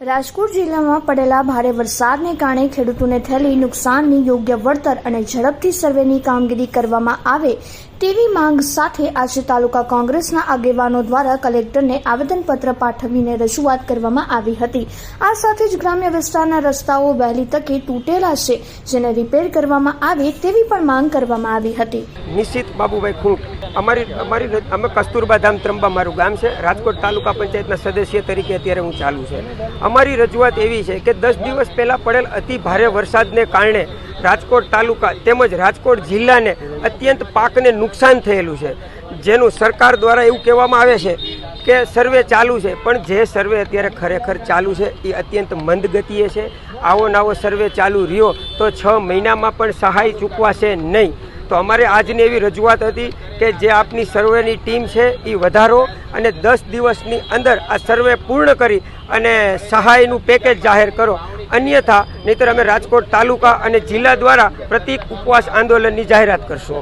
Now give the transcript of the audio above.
રાજકોટ જિલ્લામાં પડેલા ભારે વરસાદને કારણે ખેડૂતોને થયેલી નુકસાનની યોગ્ય વળતર અને ઝડપથી સર્વેની કામગીરી કરવામાં આવે તેવી માંગ સાથે આજે તાલુકા કોંગ્રેસના આગેવાનો દ્વારા કલેક્ટરને આવેદનપત્ર પાઠવીને રજૂઆત કરવામાં આવી હતી. આ સાથે જ ગ્રામ્ય વિસ્તારના રસ્તાઓ વહેલી તકે તૂટેલા છે, જેને રિપેર કરવામાં આવે તેવી પણ માંગ કરવામાં આવી હતી. નિશ્ચિત બાબુભાઈ ખૂંટ અમારી અમારી અમે કસ્તુરબા ધામ ત્રંબા મારું ગામ છે. રાજકોટ તાલુકા પંચાયતના સદસ્ય તરીકે અત્યારે હું ચાલુ છે. અમારી રજૂઆત એવી છે કે દસ દિવસ પહેલાં પડેલ અતિ ભારે વરસાદને કારણે રાજકોટ તાલુકા તેમજ રાજકોટ જિલ્લાને અત્યંત પાકને નુકસાન થયેલું છે. જેનું સરકાર દ્વારા એવું કહેવામાં આવે છે કે સર્વે ચાલુ છે, પણ જે સર્વે અત્યારે ખરેખર ચાલુ છે એ અત્યંત મંદગતિએ છે. આવો નાવો સર્વે ચાલુ રહ્યો તો છ મહિનામાં પણ સહાય ચૂકવાશે નહીં. તો અમારે આજની એવી રજૂઆત હતી કે જે આપની સર્વેની ટીમ છે એ વધારો અને દસ દિવસની અંદર આ સર્વે પૂર્ણ કરી અને સહાયનું પેકેજ જાહેર કરો. અન્યથા, નહીતર અમે રાજકોટ તાલુકા અને જિલ્લા દ્વારા પ્રતિક ઉપવાસ આંદોલનની જાહેરાત કરશું.